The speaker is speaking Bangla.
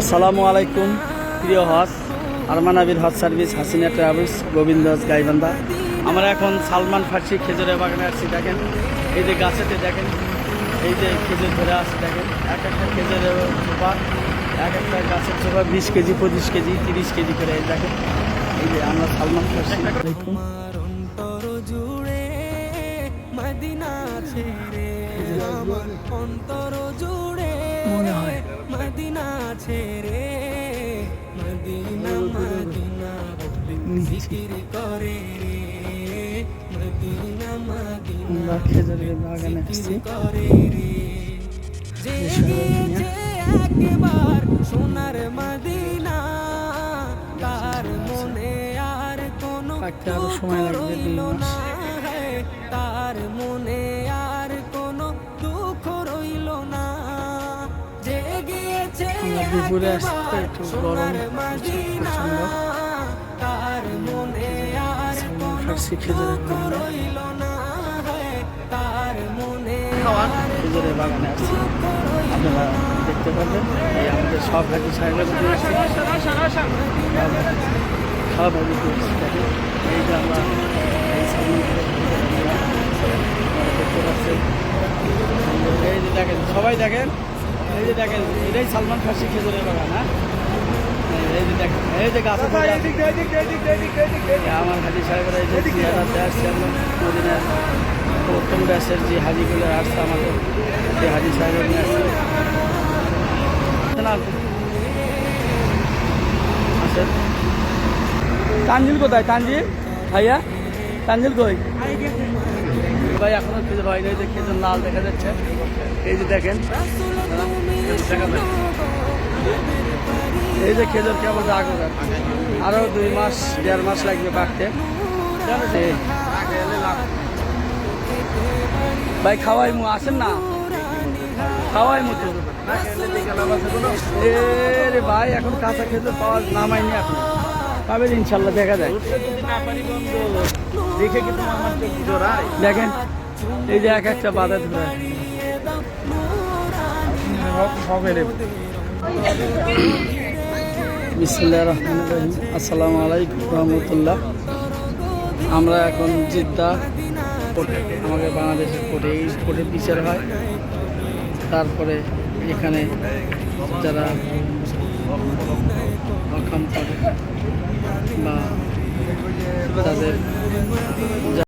আসসালামু আলাইকুম প্রিয় হজ আরমানাবির হজ সার্ভিস হাসিনা ট্রাভেলস গোবিন্দজ গাইবান্ধা। আমরা এখন সালমান ফার্সি খেজুরের বাগানে আসছি দেখেন। এই যে গাছেতে দেখেন এই যে খেজুর ধরে আসছে দেখেন। এক একটা খেজুরের চোপা এক একটা গাছের চোপা বিশ কেজি পঁচিশ কেজি তিরিশ কেজি করে দেখেন। এই যে আমরা সালমান ফার্সি। মনে হয়। মদিনা ছেড়ে মদিনা মদিনা জিকির করে রে। মদিনা মদিনা আসছি করে রে। জেগেছে একবার সোনার মদিনা তার মনে আর কোনো রইল না। তার মনে আপনারা দেখতে এই আমাদের সব সাহেবের সব আমরা খানের দেখতে পাচ্ছেন। এই যে দেখেন সবাই দেখেন। এই যে দেখেন এটাই সালমান ফার্সি খেজুরের বাগান হ্যাঁ এই যে দেখেন এই যে গাছে ধরে আছে। এই আমার হাজি সাহেবরা এই যে চেয়ারাতে আসছে আমরা মদিনার উত্তম ব্যাসের যে হাজিগুলো আসছে আমাদের যে হাজি সাহেব নিয়ে আসছে না, আসেন তানজিল কোথায় তানজিল ভাইয়া তানজিল কই ভাই এখনও খেজুর হয়নি এই যে খেজুর লাল দেখা যাচ্ছে এই যে দেখেন দেখা যায়। এই যে খেজুর কেমন আগে আরও দুই মাস দেড় মাস লাগবে পাকতে ভাই খাওয়াই মু আসেন না? খাওয়াই মু রে ভাই এখন কাঁচা খেজুর পাওয়া নামাইনি এখন পাবেন ইনশাল্লাহ দেখা যায়। দেখে কিন্তু দেখেন এই যে এক একটা বাধা ধরে। আমরা এখন জিদ্দা কোর্টে, আমাদের বাংলাদেশের কোর্টে, এই কোর্টে বিচার হয়। তারপরে এখানে যারা করে বা তাদের